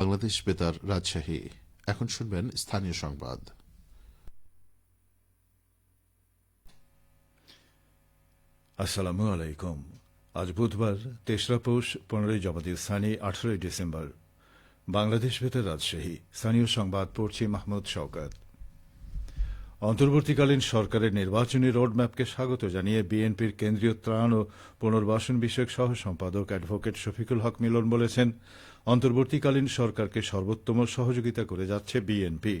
বাংলাদেশ বেতার রাজশাহী। এখন শুনবেন স্থানীয় সংবাদ। আসসালামু আলাইকুম। আজ বুধবার, তেসরা পৌষ, পনেরোই জমাদি স্থানী আঠারোই ডিসেম্বর। বাংলাদেশ ভেতর রাজশাহী। স্থানীয় সংবাদ পড়ছি মাহমুদ শওকাত। অন্তর্বর্তীকালীন সরকারের নির্বাচনী রোডম্যাপকে স্বাগত জানিয়ে বিএনপির কেন্দ্রীয় ত্রাণ ও পুনর্বাসন বিষয়ক সহ সম্পাদক অ্যাডভোকেট শফিকুল হক মিলন বলেছেন অন্তর্বর্তীকালীন সরকারকে সর্বোত্তম সহযোগিতা করে যাচ্ছে বিএনপি।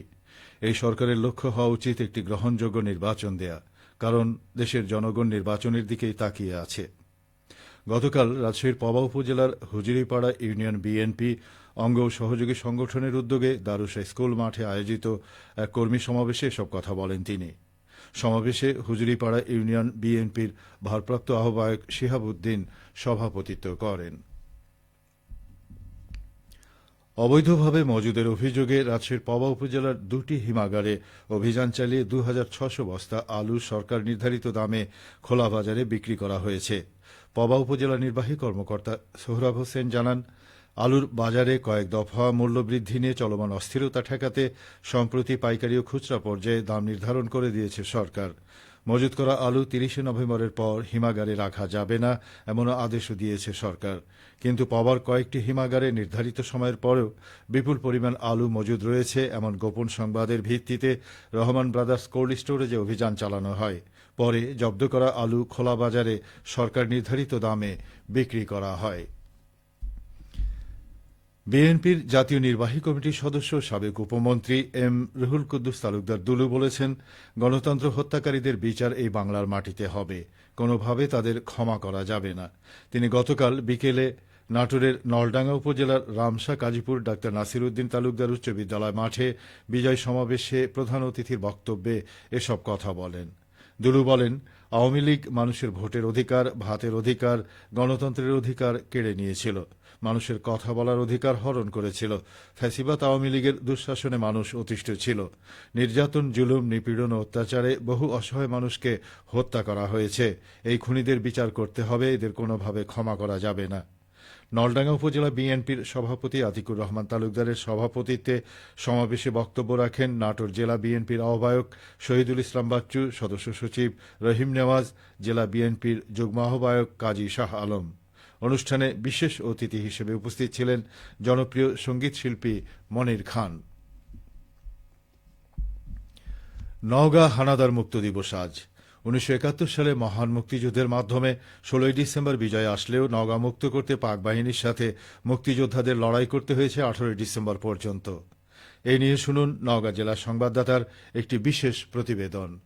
এই সরকারের লক্ষ্য হওয়া উচিত একটি গ্রহণযোগ্য নির্বাচন দেয়া, কারণ দেশের জনগণ নির্বাচনের দিকেই তাকিয়ে আছে। গতকাল রাজশাহীর পবা উপজেলার হুজুরিপাড়া ইউনিয়ন বিএনপি অঙ্গ সহযোগী সংগঠনের উদ্যোগে দারুসা স্কুল মাঠে আয়োজিত এক কর্মী সমাবেশে সব কথা বলেন তিনি। সমাবেশে হুজুরিপাড়া ইউনিয়ন বিএনপির ভারপ্রাপ্ত আহ্বায়ক শিহাবুদ্দিন সভাপতিত্ব করেন। অবৈধভাবে মজুদের অভিযোগে রাজশাহীর পবা উপজেলার দুটি হিমাগারে অভিযান চালিয়ে দু বস্তা আলু সরকার নির্ধারিত দামে খোলা বাজারে বিক্রি করা হয়েছে। পবা উপজেলা নির্বাহী কর্মকর্তা সোহরাব হোসেন জানান, আলুর বাজারে কয়েক দফা মূল্যবৃদ্ধি নিয়ে চলমান অস্থিরতা ঠেকাতে সম্প্রতি পাইকারি ও খুচরা পর্যায়ে দাম নির্ধারণ করে দিয়েছে সরকার। মজুত করা আলু তিরিশে নভেম্বরের পর হিমাগারে রাখা যাবে না, এমনও আদেশও দিয়েছে সরকার। কিন্তু পাওয়ার কয়েকটি হিমাগারে নির্ধারিত সময়ের পরেও বিপুল পরিমাণ আলু মজুদ রয়েছে, এমন গোপন সংবাদের ভিত্তিতে রহমান ব্রাদার্স কোল্ড স্টোরেজে অভিযান চালানো হয়, পরে জব্দ করা আলু খোলা বাজারে সরকার নির্ধারিত দামে বিক্রি করা হয়। বিএনপির জাতীয় নির্বাহী কমিটির সদস্য, সাবেক উপমন্ত্রী এম রুহুল কুদ্দুস তালুকদার দুলু বলেছেন, গণতন্ত্র হত্যাকারীদের বিচার এই বাংলার মাটিতে হবে। কোনোভাবে তাদের ক্ষমা করা যাবে না। তিনি গতকাল বিকেলে নাটোরের নলডাঙ্গা উপজেলার রামসা কাজীপুর ডাক্তার নাসির উদ্দিন তালুকদার উচ্চ বিদ্যালয় মাঠে বিজয় সমাবেশে প্রধান অতিথির বক্তব্যে এসব কথা বলেন। দুলু বলেন, আওয়ামী লীগ মানুষের ভোটের অধিকার, ভাতের অধিকার, গণতন্ত্রের অধিকার কেড়ে নিয়েছিল। মানুষের কথা বলার অধিকার হরণ করেছিল। ফ্যাসিবাদ আওয়ামী লীগের দুঃশাসনে মানুষ অতিষ্ঠ ছিল। নির্যাতন, জুলুম, নিপীড়ন অত্যাচারে বহু অসহায় মানুষকে হত্যা করা হয়েছে। এই খুনিদের বিচার করতে হবে, এদের কোনোভাবে ক্ষমা করা যাবে না। নলডাঙ্গা উপজেলা বিএনপির সভাপতি আতিকুর রহমান তালুকদারের সভাপতিত্বে সমাবেশে বক্তব্য রাখেন নাটোর জেলা বিএনপির আহ্বায়ক শহীদুল ইসলাম বাচ্চু, সদস্য সচিব রহিম নেওয়াজ, জেলা বিএনপির যুগ্ম আহ্বায়ক কাজী শাহ আলম। অনুষ্ঠানে বিশেষ অতিথি হিসেবে উপস্থিত ছিলেন জনপ্রিয় সংগীত শিল্পী মনির খান। নওগাঁ হানাদার মুক্ত দিবস আজ। উনিশশো একাত্তর সালে মহান মুক্তিযুদ্ধের মাধ্যমে ষোলোই ডিসেম্বর বিজয় আসলেও নওগাঁ মুক্ত করতে পাক বাহিনীর সাথে মুক্তিযোদ্ধাদের লড়াই করতে হয়েছে আঠারোই ডিসেম্বর পর্যন্ত। এই নিয়ে শুনুন নওগাঁ জেলা সংবাদদাতার একটি বিশেষ প্রতিবেদন।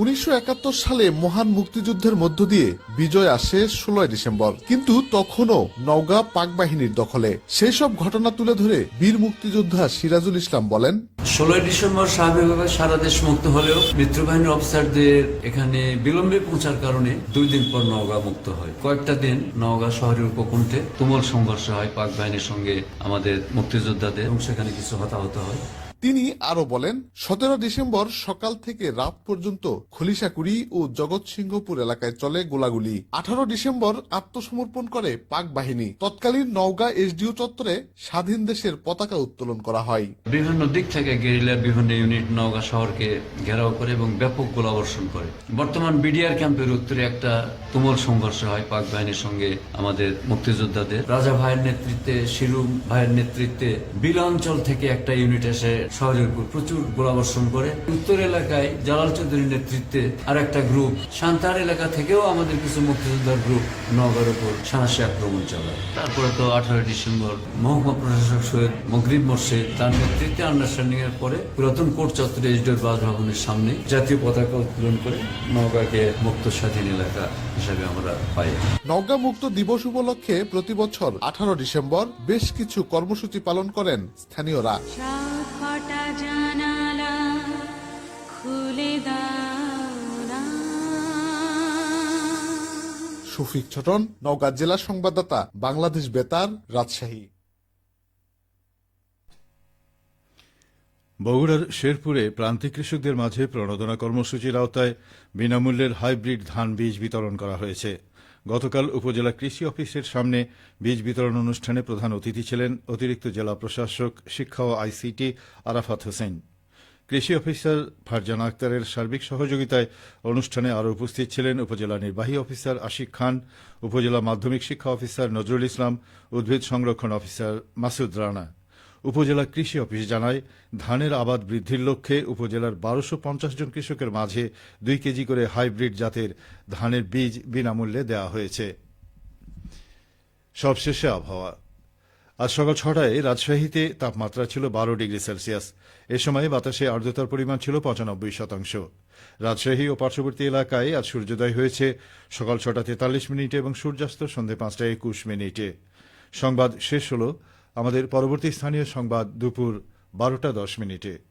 উনিশশো একাত্তর সালে মহান মুক্তিযুদ্ধের মধ্য দিয়ে বিজয় আসে ষোলোই ডিসেম্বর। কিন্তু তখনও নওগাঁ পাক বাহিনীর দখলে। সেই সব ঘটনা তুলে ধরে বীর মুক্তিযোদ্ধা সিরাজুল ইসলাম বলেন, ষোলোই ডিসেম্বর স্বাভাবিকভাবে সারা দেশ মুক্ত হলেও মিত্রবাহিনীর অফিসারদের এখানে বিলম্বে পৌঁছার কারণে দুই দিন পর নওগাঁ মুক্ত হয়। কয়েকটা দিন নওগাঁ শহরের উপকণ্ঠে তুমুল সংঘর্ষ হয় পাক বাহিনীর সঙ্গে আমাদের মুক্তিযোদ্ধাদের এবং সেখানে কিছু হতাহত হয়। তিনি আরও বলেন, সতেরো ডিসেম্বর সকাল থেকে রাত পর্যন্ত খলিশাকুড়ি ও জগৎসিংহপুর এলাকায় চলে গোলাগুলি। আঠারো ডিসেম্বর আত্মসমর্পণ করে পাক বাহিনী। তৎকালীন নওগাঁ এসডিও চত্বরে স্বাধীন দেশের পতাকা উত্তোলন করা হয়। বিভিন্ন দিক থেকে গেরিলার বিভিন্ন ইউনিট নওগাঁ শহরকে ঘেরাও করে এবং ব্যাপক গোলাবর্ষণ করে। বর্তমান বিডিআর ক্যাম্পের উত্তরে একটা তুমুল সংঘর্ষ হয় পাক বাহিনীর সঙ্গে আমাদের মুক্তিযোদ্ধাদের। রাজা ভাইয়ের নেতৃত্বে শিরু ভাইয়ের নেতৃত্বে বিল অঞ্চল থেকে একটা ইউনিট এসে শহরের উপর প্রচুর গোলাবর্ষণ করে। উত্তর এলাকায় জালাল চৌধুরীর নেতৃত্বে আর একটা গ্রুপ সান্তার এলাকা থেকেও আমাদের কিছু মুক্তিযোদ্ধার গ্রুপ নগর উপর সাহসী আক্রমণ চালায়। তারপরে তো আঠারোই ডিসেম্বর মহকুমা প্রশাসক সৈয়দ মগরিব মোর্শেদ তার নেতৃত্বে আন্ডারস্ট্যান্ডিং এর পরে পুরাতন কোর্ট চত্বরে এসডিওর বাসভবনের সামনে জাতীয় পতাকা উত্তোলন করে নওগাঁকে মুক্ত স্বাধীন এলাকা হিসাবে আমরা পাই। নওগাঁ মুক্ত দিবস উপলক্ষে প্রতি বছর আঠারো ডিসেম্বর বেশ কিছু কর্মসূচি পালন করেন স্থানীয়রা। জানালা খুলে দাও শফিক ছোটন নওগাঁ জেলা সংবাদদাতা বাংলাদেশ বেতার রাজশাহী। বগুড়ার শেরপুরে প্রান্তিক কৃষকদের মাঝে প্রণোদনা কর্মসূচির আওতায় বিনামূল্যের হাইব্রিড ধান বীজ বিতরণ করা হয়েছে। গতকাল উপজেলা কৃষি অফিসের সামনে বীজ বিতরণ অনুষ্ঠানে প্রধান অতিথি ছিলেন অতিরিক্ত জেলা প্রশাসক, শিক্ষা ও আইসিটি আরাফাত হোসেন। কৃষি অফিসার ফারজানা আক্তারের সার্বিক সহযোগিতায় অনুষ্ঠানে আরও উপস্থিত ছিলেন উপজেলা নির্বাহী অফিসার আশিক খান, উপজেলা মাধ্যমিক শিক্ষা অফিসার নজরুল ইসলাম, উদ্ভিদ সংরক্ষণ অফিসার মাসুদ রানা। উপজেলা কৃষি অফিস জানায়, ধানের আবাদ বৃদ্ধির লক্ষ্যে উপজেলার বারোশো পঞ্চাশ জন কৃষকের মাঝে দুই কেজি করে হাইব্রিড জাতের ধানের বীজ বিনামূল্যে দেওয়া হয়েছে। সবশেষে আবহাওয়া। আজ সকাল ছটায় রাজশাহীতে তাপমাত্রা ছিল বারো ডিগ্রি সেলসিয়াস। এ সময় বাতাসে আর্দ্রতার পরিমাণ ছিল পঁচানব্বই শতাংশ। রাজশাহী ও পার্শ্ববর্তী এলাকায় আজ সূর্যোদয় হয়েছে। সকাল ছটা তেতাল্লিশ মিনিটে এবং সূর্যাস্ত সন্ধে পাঁচটা একুশ মিনিটে। সংবাদ শেষ হল আমাদের পরবর্তী স্থানীয় সংবাদ দুপুর বারোটা দশ মিনিটে।